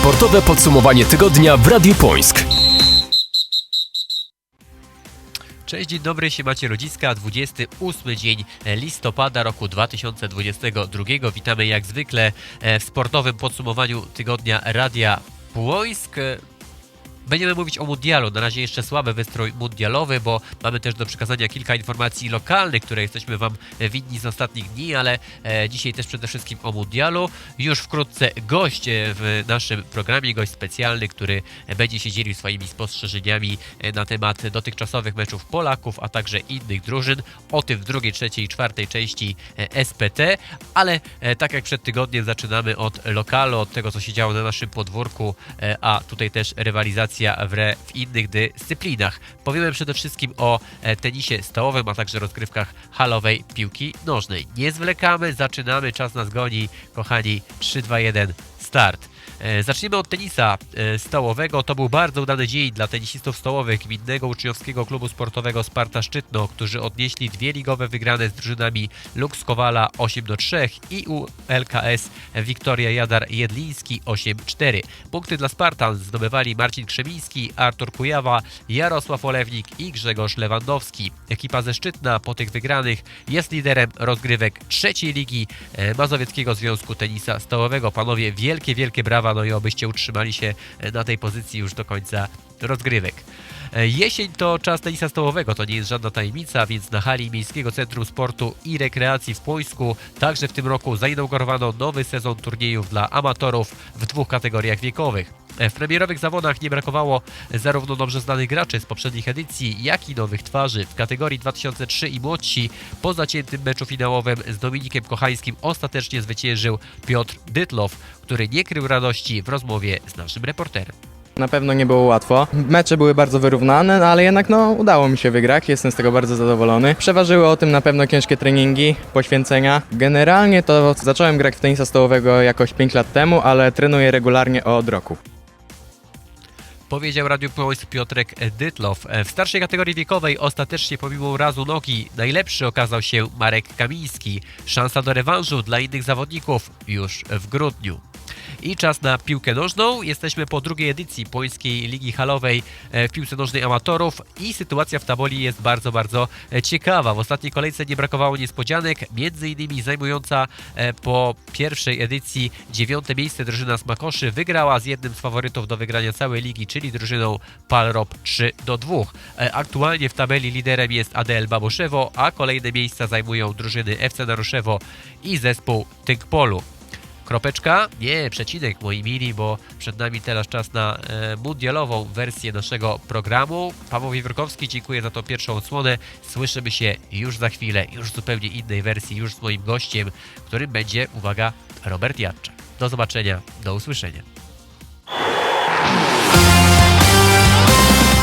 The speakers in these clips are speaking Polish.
Sportowe podsumowanie tygodnia w Radiu Pońsk. Cześć, dzień dobry, siemacie Rodziska, 28 dzień listopada roku 2022. Witamy jak zwykle e, w sportowym podsumowaniu tygodnia Radia Płońsk. Będziemy mówić o mundialu. Na razie jeszcze słaby wystrój mundialowy, bo mamy też do przekazania kilka informacji lokalnych, które jesteśmy Wam winni z ostatnich dni, ale e, dzisiaj też przede wszystkim o mundialu. Już wkrótce gość e, w naszym programie, gość specjalny, który będzie się dzielił swoimi spostrzeżeniami e, na temat dotychczasowych meczów Polaków, a także innych drużyn. O tym w drugiej, trzeciej i czwartej części e, SPT, ale e, tak jak przed tygodniem zaczynamy od lokalu, od tego co się działo na naszym podwórku, e, a tutaj też rywalizacja w, re, w innych dyscyplinach. Powiemy przede wszystkim o e, tenisie stołowym, a także rozgrywkach halowej piłki nożnej. Nie zwlekamy, zaczynamy, czas nas goni. Kochani, 3, 2, 1, start. E, Zaczniemy od tenisa e, stołowego. To był bardzo udany dzień dla tenisistów stołowych Gminnego Uczniowskiego Klubu Sportowego Sparta Szczytno, którzy odnieśli dwie ligowe wygrane z drużynami Lux Kowala 8 do 3 i ULKS Wiktoria Jadar Jedliński 8-4. Punkty dla Spartan zdobywali Marcin Krzemiński, Artur Kujawa, Jarosław Olewnik i Grzegorz Lewandowski. Ekipa ze Szczytna po tych wygranych jest liderem rozgrywek trzeciej ligi e, Mazowieckiego Związku Tenisa Stołowego. Panowie, wielkie, wielkie brawa, no i obyście utrzymali się e, na tej pozycji już do końca rozgrywek. E, Jesień to czas tenisa stołowego, to nie jest żadna tajemnica, więc na hali Miejskiego Centrum Sportu i Rekreacji w Płońsku także w tym roku zainaugurowano nowy sezon turniejów dla amatorów w dwóch kategoriach wiekowych. E, W premierowych zawodach nie brakowało zarówno dobrze znanych graczy z poprzednich edycji, jak i nowych twarzy. W kategorii 2003 i młodsi po zaciętym meczu finałowym z Dominikiem Kochańskim ostatecznie zwyciężył Piotr Dytlow, który nie krył radości w rozmowie z naszym reporterem. Na pewno nie było łatwo. Mecze były bardzo wyrównane, no ale jednak no, udało mi się wygrać. Jestem z tego bardzo zadowolony. Przeważyły o tym na pewno ciężkie treningi, poświęcenia. Generalnie to zacząłem grać w tenisa stołowego jakoś 5 lat temu, ale trenuję regularnie od roku. Powiedział Płońsk Piotrek Dytlow. W starszej kategorii wiekowej ostatecznie pomimo urazu nogi najlepszy okazał się Marek Kamiński. Szansa do rewanżu dla innych zawodników już w grudniu. I czas na piłkę nożną. Jesteśmy po drugiej edycji Płońskiej Ligi Halowej e, w piłce nożnej amatorów i sytuacja w tabeli jest bardzo, bardzo e, ciekawa. W ostatniej kolejce nie brakowało niespodzianek, między innymi zajmująca e, po pierwszej edycji dziewiąte miejsce drużyna z Makoszy wygrała z jednym z faworytów do wygrania całej ligi, czyli drużyną Palrop 3 do 2. E, Aktualnie w tabeli liderem jest ADL Babuszewo, a kolejne miejsca zajmują drużyny FC Naruszewo i zespół Tynkpolu. Kropeczka? Nie, przecinek moi mili, bo przed nami teraz czas na e, mundialową wersję naszego programu. Paweł Wiewiórkowski, dziękuję za tą pierwszą odsłonę. Słyszymy się już za chwilę, już w zupełnie innej wersji, już z moim gościem, którym będzie, uwaga, Robert Jadczak. Do zobaczenia, do usłyszenia.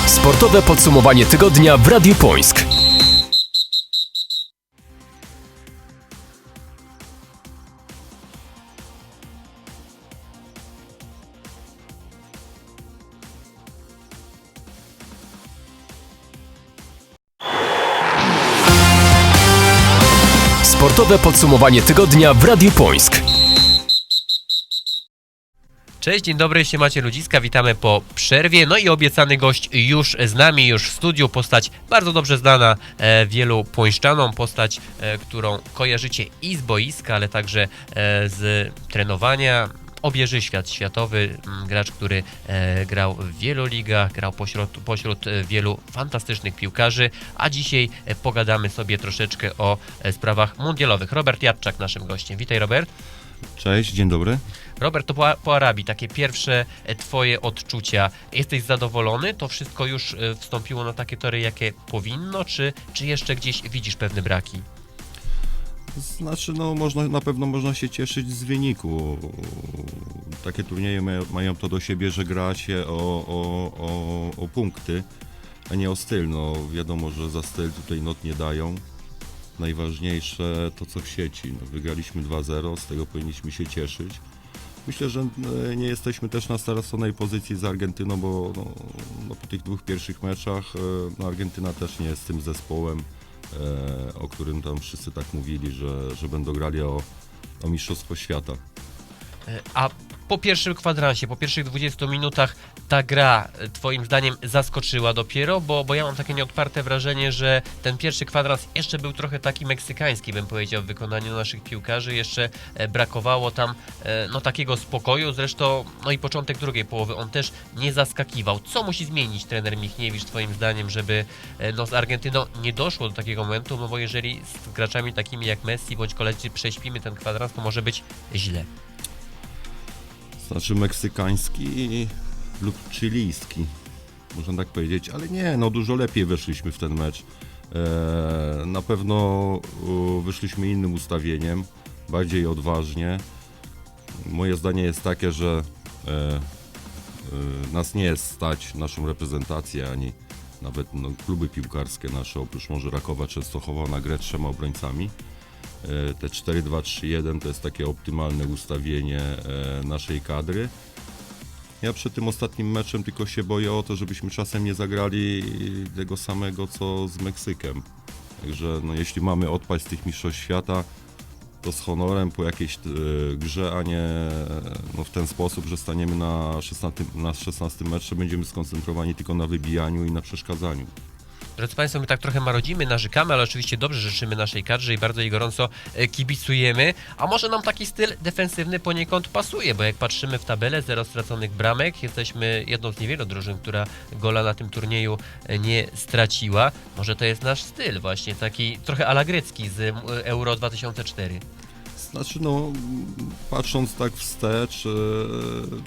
Sportowe podsumowanie tygodnia w Radiu Pońsk. Sportowe podsumowanie tygodnia w Radiu Pońsk. Cześć, dzień dobry, siemacie ludziska, witamy po przerwie. No i obiecany gość już z nami, już w studiu, postać bardzo dobrze znana e, wielu płońszczanom, postać, e, którą kojarzycie i z boiska, ale także e, z trenowania. Obieży świat światowy, mm, gracz, który e, grał w wielu ligach, grał pośród, pośród e, wielu fantastycznych piłkarzy, a dzisiaj e, pogadamy sobie troszeczkę o sprawach mundialowych. Robert Jadczak naszym gościem. Witaj Robert. Cześć, dzień dobry. Robert, to po, po Arabii, takie pierwsze twoje odczucia. Jesteś zadowolony? To wszystko już wstąpiło na takie tory, jakie powinno, czy, czy jeszcze gdzieś widzisz pewne braki? Znaczy, no, można, na pewno można się cieszyć z wyniku. Takie turnieje mają, to do siebie, że gra się o, o, o, o punkty, a nie o styl. No, wiadomo, że za styl tutaj not nie dają. Najważniejsze to, co w sieci. No, wygraliśmy 2-0, z tego powinniśmy się cieszyć. Myślę, że e, nie jesteśmy też na straconej pozycji z Argentyną, bo no, no, po tych dwóch pierwszych meczach e, no, Argentyna też nie jest tym zespołem, o którym tam wszyscy tak mówili, że, że będą grali o, o Mistrzostwo Świata. E, A po pierwszym kwadransie, po pierwszych 20 minutach ta gra e, twoim zdaniem zaskoczyła dopiero? Bo, bo ja mam takie nieodparte wrażenie, że ten pierwszy kwadrans jeszcze był trochę taki meksykański, bym powiedział, w wykonaniu naszych piłkarzy. Jeszcze e, brakowało tam e, no, takiego spokoju. Zresztą, no i początek drugiej połowy, on też nie zaskakiwał. Co musi zmienić trener Michniewicz twoim zdaniem, żeby no, z Argentyną nie doszło do takiego momentu? No bo jeżeli z graczami takimi jak Messi bądź koledzy prześpimy ten kwadrans, to może być źle. Znaczy meksykański lub chilijski, można tak powiedzieć, ale nie, no dużo lepiej weszliśmy w ten mecz. E, na pewno wyszliśmy innym ustawieniem, bardziej odważnie. Moje zdanie jest takie, że e, e, nas nie jest stać, naszą reprezentację, ani nawet no, kluby piłkarskie nasze, oprócz może Rakowa Częstochowa, na grę trzema obrońcami. E, Te 4-2-3-1 to jest takie optymalne ustawienie e, naszej kadry. Ja przed tym ostatnim meczem tylko się boję o to, żebyśmy czasem nie zagrali tego samego co z Meksykiem. Także no, jeśli mamy odpaść z tych mistrzostw świata, to z honorem po jakiejś e, grze, a nie no, w ten sposób, że staniemy na 16, na 16 meczu, będziemy skoncentrowani tylko na wybijaniu i na przeszkadzaniu. Drodzy Państwo, my tak trochę marodzimy, narzekamy, ale oczywiście dobrze życzymy naszej kadrze i bardzo jej gorąco e, kibicujemy. A może nam taki styl defensywny poniekąd pasuje, bo jak patrzymy w tabelę, zero straconych bramek, jesteśmy jedną z niewielu drużyn, która gola na tym turnieju e, nie straciła. Może to jest nasz styl właśnie, taki trochę alagrecki z Euro 2004. Znaczy, no, patrząc tak wstecz, e,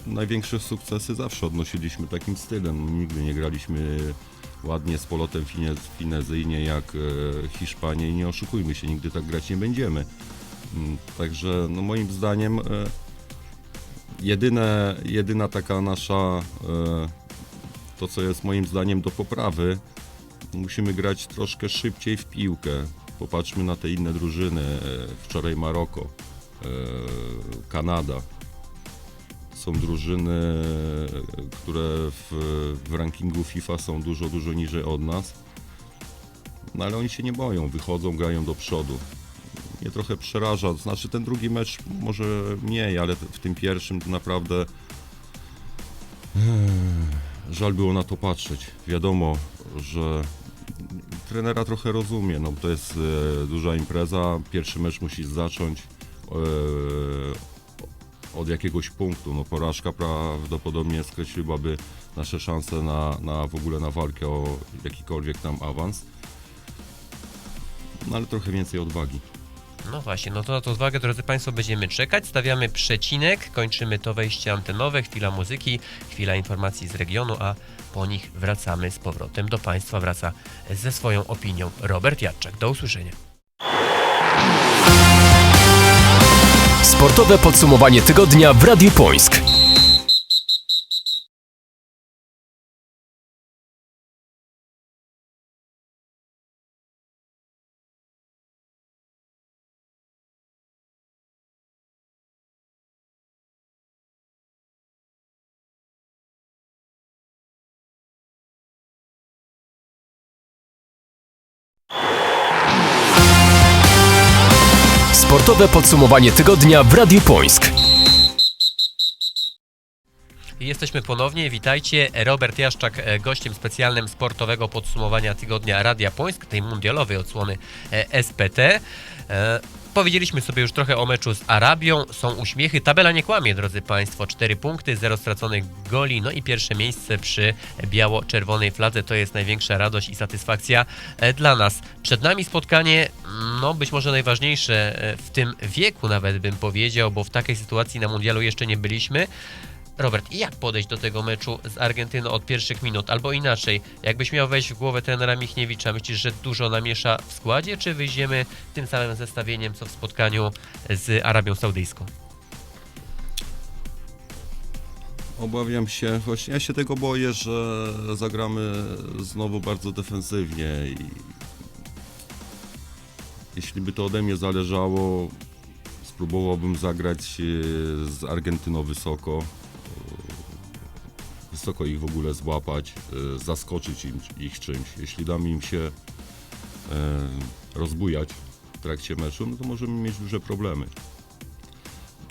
największe sukcesy zawsze odnosiliśmy takim stylem. Nigdy nie graliśmy ładnie z polotem fine, finezyjnie jak e, Hiszpanie i nie oszukujmy się, nigdy tak grać nie będziemy. Mm, Także, no, moim zdaniem, e, jedyne, jedyna taka nasza, e, to co jest moim zdaniem do poprawy, musimy grać troszkę szybciej w piłkę. Popatrzmy na te inne drużyny. Wczoraj Maroko, Kanada. Są drużyny, które w, w rankingu FIFA są dużo, dużo niżej od nas. No ale oni się nie boją, wychodzą, grają do przodu. Mnie trochę przeraża, znaczy ten drugi mecz może mniej, ale w tym pierwszym to naprawdę żal było na to patrzeć. Wiadomo, że trenera trochę rozumie, no to jest e, duża impreza, pierwszy mecz musi zacząć e, od jakiegoś punktu. No porażka prawdopodobnie skreśliłaby nasze szanse na, na w ogóle na walkę o jakikolwiek tam awans. No ale trochę więcej odwagi. No właśnie, no to na to uwagę, drodzy Państwo, będziemy czekać. Stawiamy przecinek, kończymy to wejście antenowe, chwila muzyki, chwila informacji z regionu, a po nich wracamy z powrotem do Państwa. Wraca ze swoją opinią Robert Jadczak. Do usłyszenia. Sportowe podsumowanie tygodnia w Radiu Pońsk. Sportowe podsumowanie tygodnia w Radiu Pońsk. Jesteśmy ponownie, witajcie. Robert Jaszczak, e, gościem specjalnym sportowego podsumowania tygodnia Radia Pońsk, tej mundialowej odsłony e, SPT. Powiedzieliśmy sobie już trochę o meczu z Arabią, są uśmiechy, tabela nie kłamie, drodzy Państwo, 4 punkty, 0 straconych goli, no i pierwsze miejsce przy biało-czerwonej fladze, to jest największa radość i satysfakcja e, dla nas. Przed nami spotkanie, no być może najważniejsze e, w tym wieku nawet bym powiedział, bo w takiej sytuacji na mundialu jeszcze nie byliśmy. Robert, jak podejść do tego meczu z Argentyną od pierwszych minut? Albo inaczej, jakbyś miał wejść w głowę trenera Michniewicza, myślisz, że dużo namiesza w składzie, czy wyjdziemy tym samym zestawieniem, co w spotkaniu z Arabią Saudyjską? Obawiam się, właśnie ja się tego boję, że zagramy znowu bardzo defensywnie i jeśli by to ode mnie zależało, spróbowałbym zagrać e, z Argentyną wysoko, wysoko ich w ogóle złapać, e, zaskoczyć im, ich czymś. Jeśli dam im się e, rozbujać w trakcie meczu, no to możemy mieć duże problemy.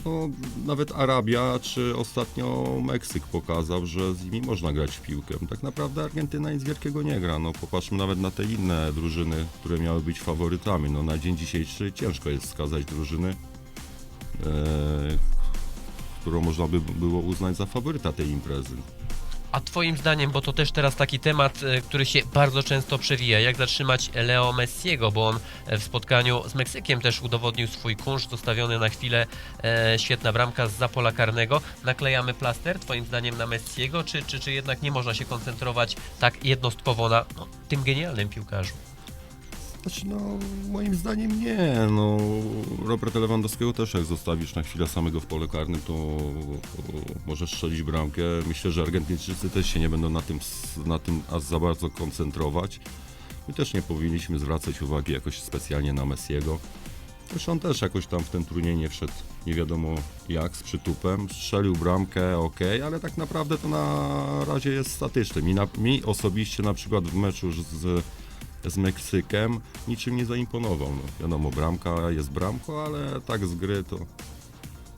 No, nawet Arabia czy ostatnio Meksyk pokazał, że z nimi można grać w piłkę. Tak naprawdę Argentyna nic wielkiego nie gra. No, popatrzmy nawet na te inne drużyny, które miały być faworytami. No, na dzień dzisiejszy ciężko jest wskazać drużyny, e, którą można by było uznać za faworyta tej imprezy. A twoim zdaniem, bo to też teraz taki temat, e, który się bardzo często przewija, jak zatrzymać Leo Messiego, bo on e, w spotkaniu z Meksykiem też udowodnił swój kunszt, zostawiony na chwilę e, świetna bramka z pola karnego. Naklejamy plaster, twoim zdaniem, na Messiego, czy, czy, czy jednak nie można się koncentrować tak jednostkowo na no, tym genialnym piłkarzu? Znaczy, no, moim zdaniem nie. No, Roberta Lewandowskiego też jak zostawisz na chwilę samego w pole karnym, to, możesz strzelić bramkę. Myślę, że Argentyńczycy też się nie będą na tym, na tym aż za bardzo koncentrować. My też nie powinniśmy zwracać uwagi jakoś specjalnie na Messiego. Zresztą on też jakoś tam w ten turniej nie wszedł nie wiadomo jak, z przytupem. Strzelił bramkę, ok, ale tak naprawdę to na razie jest statyczny. Mi, mi osobiście na przykład w meczu z, z Meksykiem niczym nie zaimponował. No, wiadomo, bramka jest bramką, ale tak z gry to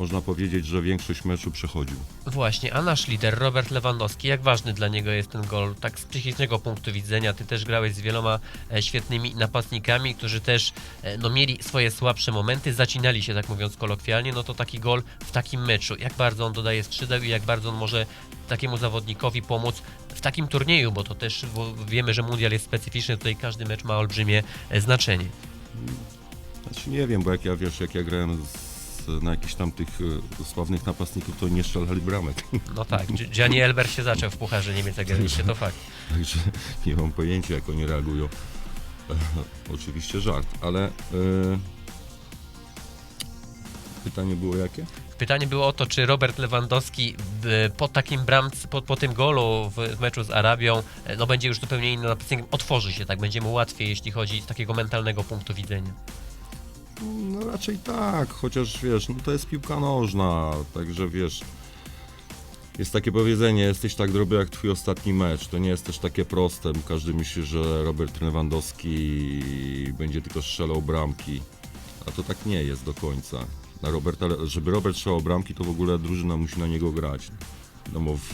można powiedzieć, że większość meczu przechodził. Właśnie, a nasz lider Robert Lewandowski, jak ważny dla niego jest ten gol? Tak z psychicznego punktu widzenia, ty też grałeś z wieloma e, świetnymi napastnikami, którzy też e, no, mieli swoje słabsze momenty, zacinali się, tak mówiąc kolokwialnie, no to taki gol w takim meczu, jak bardzo on dodaje skrzydeł i jak bardzo on może takiemu zawodnikowi pomóc w takim turnieju, bo to też bo wiemy, że mundial jest specyficzny, tutaj każdy mecz ma olbrzymie e, znaczenie. Znaczy nie wiem, bo jak ja wiesz, jak ja grałem z, na jakichś tam tych e, sławnych napastników, to nie strzelali bramek. No tak, Gi- Gianni Elber się zaczął w Pucharze Niemiec Zagranicznych, to fakt. Także nie mam pojęcia, jak oni reagują. E, oczywiście żart, ale e, pytanie było jakie? Pytanie było o to, czy Robert Lewandowski po takim bramce, po, po tym golu w, meczu z Arabią, no będzie już zupełnie innym napastnikiem, otworzy się, tak, będzie mu łatwiej, jeśli chodzi z takiego mentalnego punktu widzenia. No raczej tak, chociaż wiesz, no to jest piłka nożna, także wiesz, jest takie powiedzenie, jesteś tak dobry jak twój ostatni mecz, to nie jest też takie proste, każdy myśli, że Robert Lewandowski będzie tylko strzelał bramki, a to tak nie jest do końca. Na Roberta, żeby Robert strzelał bramki, to w ogóle drużyna musi na niego grać. No bo w,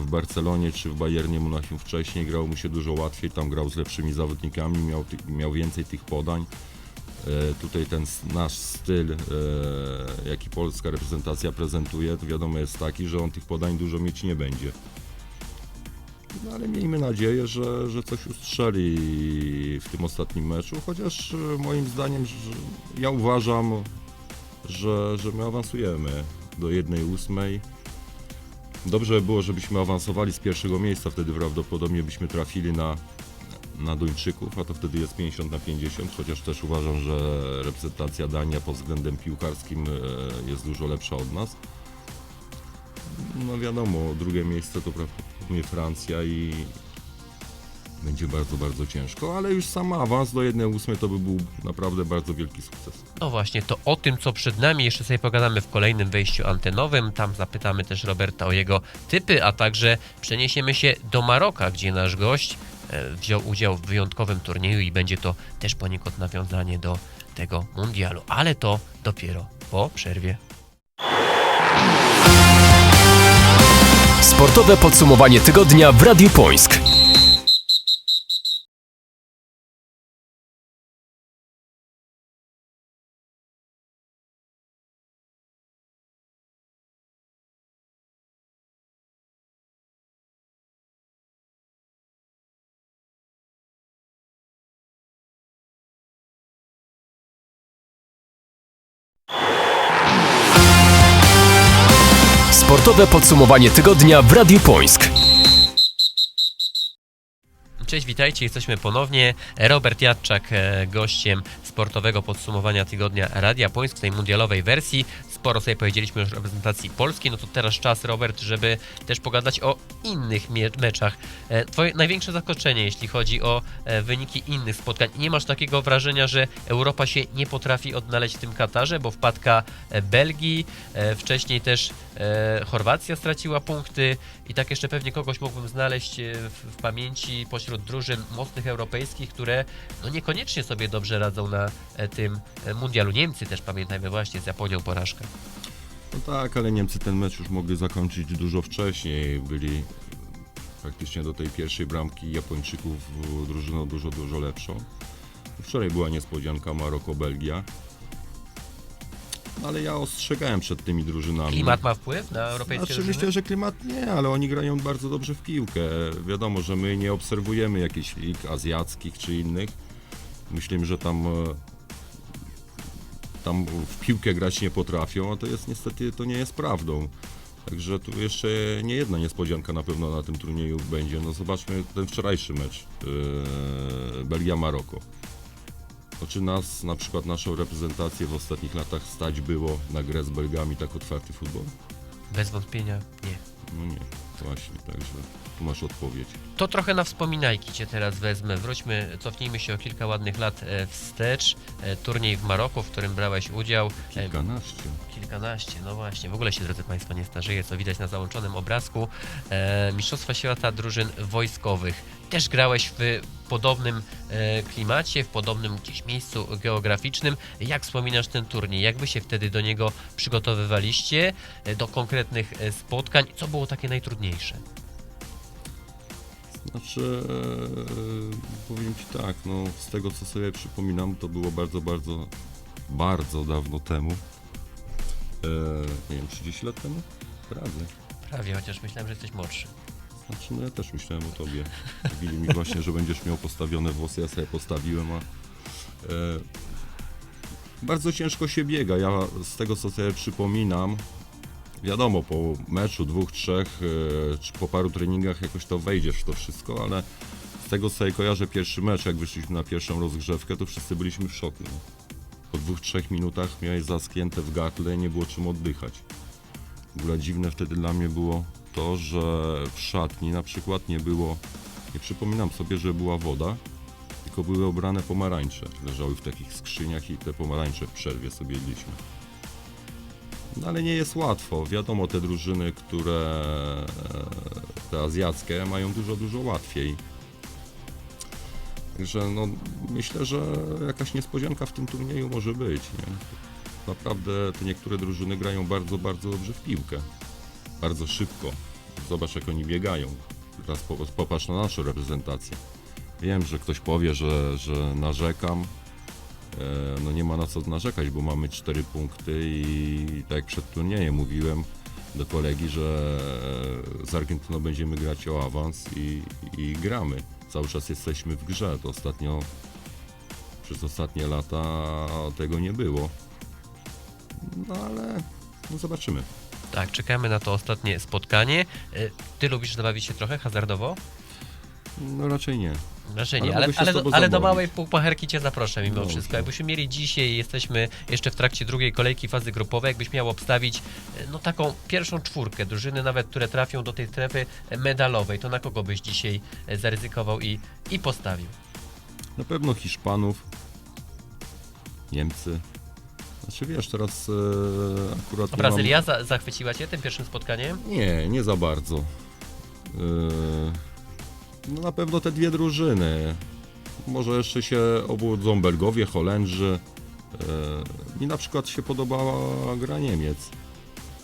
w Barcelonie czy w Bayernie Monachium wcześniej grał mu się dużo łatwiej, tam grał z lepszymi zawodnikami, miał, miał więcej tych podań. E, tutaj ten nasz styl, e, jaki polska reprezentacja prezentuje, to wiadomo jest taki, że on tych podań dużo mieć nie będzie. No ale miejmy nadzieję, że, że coś ustrzeli w tym ostatnim meczu, chociaż e, moim zdaniem, ja uważam, że, że my awansujemy do 1-8. Dobrze by było, żebyśmy awansowali z pierwszego miejsca, wtedy prawdopodobnie byśmy trafili na, na Duńczyków, a to wtedy jest 50 na 50, chociaż też uważam, że reprezentacja Dania pod względem piłkarskim e, jest dużo lepsza od nas. No wiadomo, drugie miejsce to prawdopodobnie Francja i będzie bardzo, bardzo ciężko, ale już sam awans do 1-8 to by był naprawdę bardzo wielki sukces. No właśnie, to o tym, co przed nami, jeszcze sobie pogadamy w kolejnym wejściu antenowym. Tam zapytamy też Roberta o jego typy, a także przeniesiemy się do Maroka, gdzie nasz gość e, wziął udział w wyjątkowym turnieju i będzie to też poniekąd nawiązanie do tego mundialu. Ale to dopiero po przerwie. Sportowe podsumowanie tygodnia w Radiu Pońsk. Sportowe podsumowanie tygodnia w Radiu Pońsk. Cześć, witajcie, jesteśmy ponownie. Robert Jadczak, e, gościem sportowego podsumowania tygodnia Radia Pońsk w tej mundialowej wersji. Sporo sobie powiedzieliśmy już o reprezentacji Polski, no to teraz czas, Robert, żeby też pogadać o innych meczach. E, Twoje największe zaskoczenie, jeśli chodzi o e, wyniki innych spotkań. Nie masz takiego wrażenia, że Europa się nie potrafi odnaleźć w tym Katarze, bo wpadka Belgii, wcześniej też Chorwacja straciła punkty i tak jeszcze pewnie kogoś mógłbym znaleźć w pamięci pośród drużyn mocnych europejskich, które no niekoniecznie sobie dobrze radzą na e, tym e, mundialu. Niemcy też pamiętajmy właśnie z Japonią porażkę. No tak, ale Niemcy ten mecz już mogli zakończyć dużo wcześniej. Byli praktycznie do tej pierwszej bramki Japończyków e, drużyną dużo, dużo lepszą. Wczoraj była niespodzianka Maroko-Belgia. Ale ja ostrzegałem przed tymi drużynami. Klimat ma wpływ na europejskie Znaczy, drużyny? myślę, że klimat nie, ale oni grają bardzo dobrze w piłkę. Wiadomo, że my nie obserwujemy jakichś lig azjackich czy innych. Myślimy, że tam, e, tam w piłkę grać nie potrafią, a to jest niestety to nie jest prawdą. Także tu jeszcze nie jedna niespodzianka na pewno na tym turnieju będzie. No zobaczmy ten wczorajszy mecz yy, Belgia-Maroko. Czy nas, na przykład naszą reprezentację w ostatnich latach stać było na grę z Belgami tak otwarty futbol? Bez wątpienia nie. No nie, właśnie, także tu masz odpowiedź. To trochę na wspominajki Cię teraz wezmę. Wróćmy, cofnijmy się o kilka ładnych lat e, wstecz. E, Turniej w Maroku, w którym brałeś udział. E, Kilkanaście. Kilkanaście, no właśnie. W ogóle się, drodzy Państwo, nie starzeje, co widać na załączonym obrazku. Mistrzostwa Świata drużyn wojskowych. Też grałeś w podobnym klimacie, w podobnym gdzieś miejscu geograficznym. Jak wspominasz ten turniej? Jak Wy się wtedy do niego przygotowywaliście? Do konkretnych spotkań? Co było takie najtrudniejsze? Znaczy, e, powiem Ci tak, no z tego co sobie przypominam, to było bardzo, bardzo, bardzo dawno temu. E, nie wiem, 30 lat temu? Prawie. Prawie, chociaż myślałem, że jesteś młodszy. Znaczy, no ja też myślałem o Tobie. Mówili mi właśnie, że będziesz miał postawione włosy, ja sobie postawiłem, a... E, bardzo ciężko się biega. Ja z tego co sobie przypominam, wiadomo, po meczu dwóch, trzech, e, czy po paru treningach jakoś to wejdziesz w to wszystko, ale z tego co sobie kojarzę pierwszy mecz, jak wyszliśmy na pierwszą rozgrzewkę, to wszyscy byliśmy w szoku. Po dwóch, trzech minutach miałeś zaskięte w gardle, nie było czym oddychać. W ogóle dziwne wtedy dla mnie było to, że w szatni na przykład nie było, nie przypominam sobie, że była woda, tylko były obrane pomarańcze. Leżały w takich skrzyniach i te pomarańcze w przerwie sobie jedliśmy. No ale nie jest łatwo. Wiadomo, te drużyny, które e, te azjackie mają dużo, dużo łatwiej. Także no, myślę, że jakaś niespodzianka w tym turnieju może być. Nie? Naprawdę te niektóre drużyny grają bardzo, bardzo dobrze w piłkę. Bardzo szybko. Zobacz jak oni biegają. Teraz po- popatrz na naszą reprezentację. Wiem, że ktoś powie, że, że narzekam. E, No nie ma na co narzekać, bo mamy 4 punkty i tak jak przed turniejem mówiłem do kolegi, że z Argentyną będziemy grać o awans i, i gramy. Cały czas jesteśmy w grze. To ostatnio, przez ostatnie lata tego nie było. No ale no zobaczymy. Tak, czekamy na to ostatnie spotkanie. E, Ty lubisz zabawić się trochę hazardowo? No raczej nie. Raczej Ale nie, ale, mogę się ale, z tobą do, ale do małej półpacherki cię zaproszę mimo Dobrze. wszystko. Jakbyśmy mieli dzisiaj, jesteśmy jeszcze w trakcie drugiej kolejki fazy grupowej, jakbyś miał obstawić e, no taką pierwszą czwórkę drużyny, nawet które trafią do tej strefy medalowej, to na kogo byś dzisiaj e, zaryzykował i, i postawił? Na pewno Hiszpanów, Niemcy. Znaczy wiesz, teraz e, akurat A mam- Brazylia za, zachwyciła cię tym pierwszym spotkaniem? Nie, nie za bardzo. E, no na pewno te dwie drużyny. Może jeszcze się obudzą Belgowie, Holendrzy. E, mi na przykład się podobała gra Niemiec.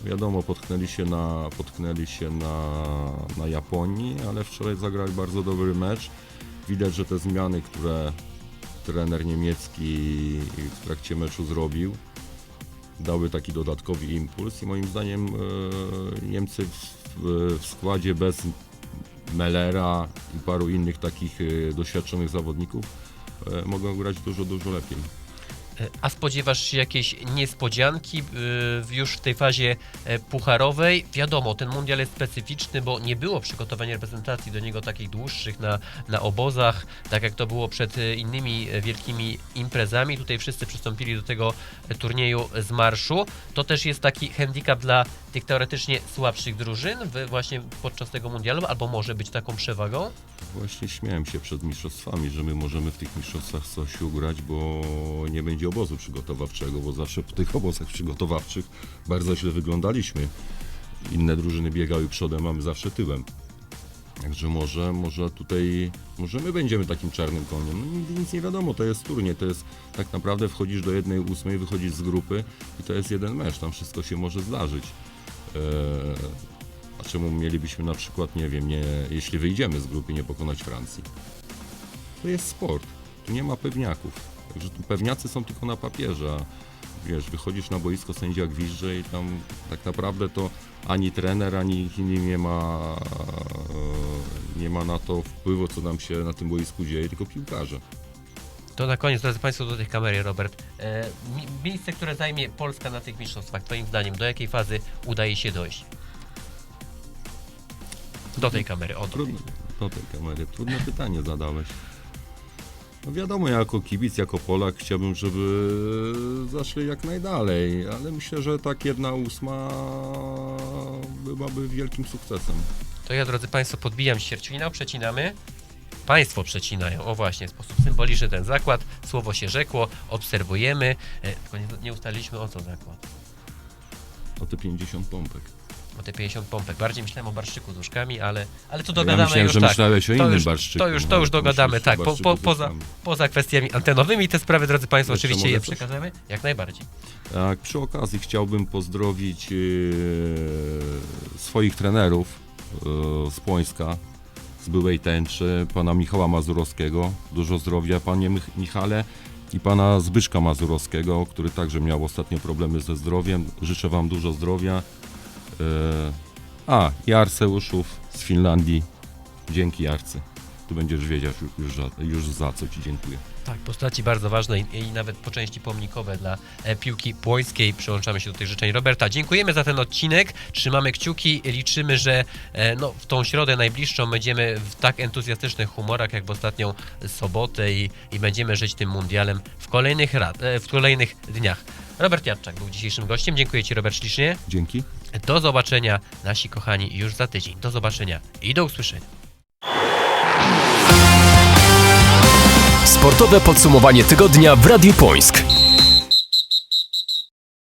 Wiadomo, potknęli się na, potknęli się na, na Japonii, ale wczoraj zagrali bardzo dobry mecz. Widać, że te zmiany, które trener niemiecki w trakcie meczu zrobił, dały taki dodatkowy impuls i moim zdaniem e, Niemcy w, w składzie bez Mellera i paru innych takich e, doświadczonych zawodników e, mogą grać dużo, dużo lepiej. E, A spodziewasz się jakiejś niespodzianki y, już w tej fazie e, pucharowej? Wiadomo, ten mundial jest specyficzny, bo nie było przygotowania reprezentacji do niego takich dłuższych na, na obozach, tak jak to było przed e, innymi e, wielkimi imprezami. Tutaj wszyscy przystąpili do tego e, turnieju z marszu. To też jest taki handicap dla tych teoretycznie słabszych drużyn właśnie podczas tego mundialu, albo może być taką przewagą? Właśnie śmiałem się przed mistrzostwami, że my możemy w tych mistrzostwach coś ugrać, bo nie będzie obozu przygotowawczego, bo zawsze po tych obozach przygotowawczych bardzo źle wyglądaliśmy. Inne drużyny biegały przodem, a my zawsze tyłem. Także może, może tutaj, może my będziemy takim czarnym koniem. No nigdy nic nie wiadomo, to jest turniej, to jest tak naprawdę wchodzisz do jednej ósmej, wychodzisz z grupy i to jest jeden mecz, tam wszystko się może zdarzyć. Eee, a czemu mielibyśmy na przykład, nie wiem, nie, jeśli wyjdziemy z grupy, nie pokonać Francji? To jest sport, tu nie ma pewniaków. Także tu pewniacy są tylko na papierze, a wiesz, wychodzisz na boisko, sędzia gwizdże i tam tak naprawdę to ani trener, ani nikt inny nie ma, e, nie ma na to wpływu, co nam się na tym boisku dzieje, tylko piłkarze. To na koniec, drodzy Państwo, do tej kamery, Robert. E, mi- miejsce, które zajmie Polska na tych mistrzostwach, Twoim zdaniem, do jakiej fazy udaje się dojść? Do tej kamery, o, do tej. Trudno, do tej kamery, trudne pytanie zadałeś. No wiadomo, ja jako kibic, jako Polak chciałbym, żeby zaszli jak najdalej, ale myślę, że tak jedna ósma byłaby wielkim sukcesem. To ja, drodzy Państwo, podbijam ściercinał, przecinamy. Państwo przecinają, o właśnie, w sposób symboliczny ten zakład. Słowo się rzekło, obserwujemy. E, tylko nie, nie ustaliliśmy o co zakład. O te 50 pompek. O te 50 pompek. Bardziej myślałem o barszczyku z łóżkami, ale, ale Ja dogadamy myślałem, już że tak. myślałeś o to innym już, barszczyku. To już, to no, już dogadamy, tak. Po, po, poza, poza kwestiami antenowymi te sprawy, drodzy Państwo, Jeszcze oczywiście je coś? przekażemy. Jak najbardziej. Tak, przy okazji chciałbym pozdrowić e, swoich trenerów e, z Płońska, z byłej tęczy, pana Michała Mazurowskiego. Dużo zdrowia, panie Mich- Michale. I pana Zbyszka Mazurowskiego, który także miał ostatnio problemy ze zdrowiem. Życzę wam dużo zdrowia. E, a, i z Finlandii. Dzięki Arcy. Tu będziesz wiedział już, już za co ci dziękuję. Tak, postaci bardzo ważne i, i nawet po części pomnikowe dla e, piłki płońskiej. Przyłączamy się do tych życzeń Roberta. Dziękujemy za ten odcinek. Trzymamy kciuki. Liczymy, że e, no, w tą środę najbliższą będziemy w tak entuzjastycznych humorach jak w ostatnią sobotę i, i będziemy żyć tym mundialem w kolejnych, rad, e, w kolejnych dniach. Robert Jadczak był dzisiejszym gościem. Dziękuję Ci, Robert, ślicznie. Dzięki. Do zobaczenia, nasi kochani, już za tydzień. Do zobaczenia i do usłyszenia. Sportowe podsumowanie tygodnia w Radiu Pońsk.